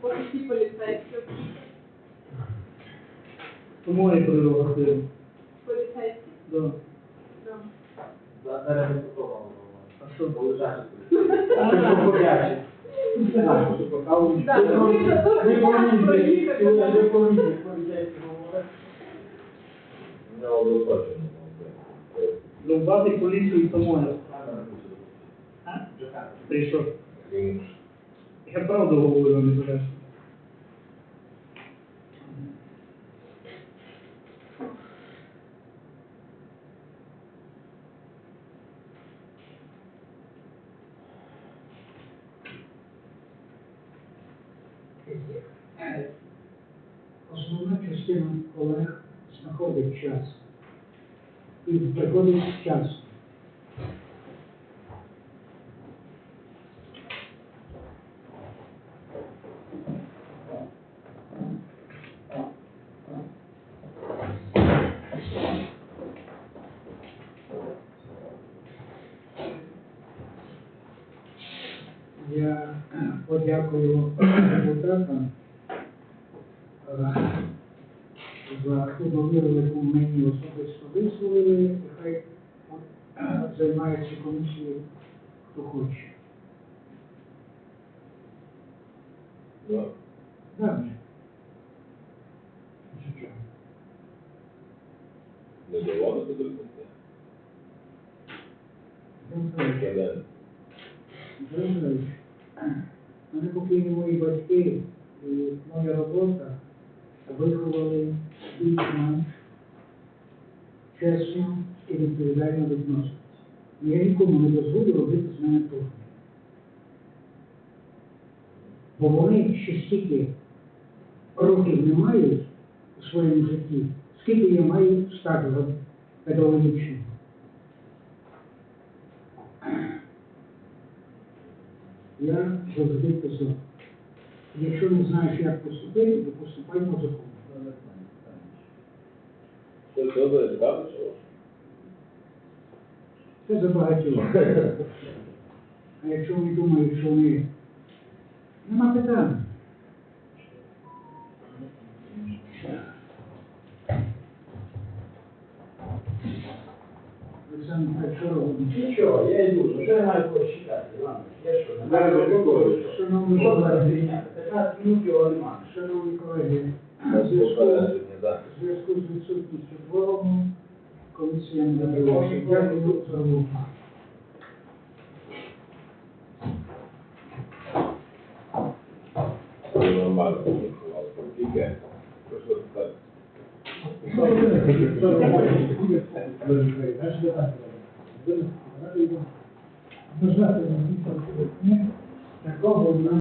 покажіть поліцейські. Тому я прерогативу. Поліцейські. Да. Да. А що? Да, ну, ви ж тут не можете проїхати. Ну, бати поліцію тому я. Ти що? Я правду говорю, не береш. Основна частина колег знаходить час. І приходить час. Я подякую депутатам е, за ту довіру, яку мені особисто висловили, хай е, займається комісією, хто хоче. Да, ні. Звичайно. Дмитрович, Дмитрович, мене покійні мої батьки і моя робота виховали більш-менш чесно і відповідально відноситися. Я нікому не дозволю робити з мене турки. Бо вони ще стільки років не мають у своєму житті, скільки я маю стажу педагогічного. Я завжди казав, якщо не знаєш, як поступити, то поступай по закону. Це за багатьох. А якщо вони думають, що вони... Нема питань. Dzisiaj ojej, dużo, że na kości tak, Bardzo dziękuję. Szanowni koledzy, teraz mówię o limach. Szanowni koledzy, w związku, w związku z wycórki szczegółową komisja nie była sędziami lub zarówno. Normalnie, politykę. Proszę o to. Proszę o to. Proszę o to. Нормально, тільки. Просто. Такого в нас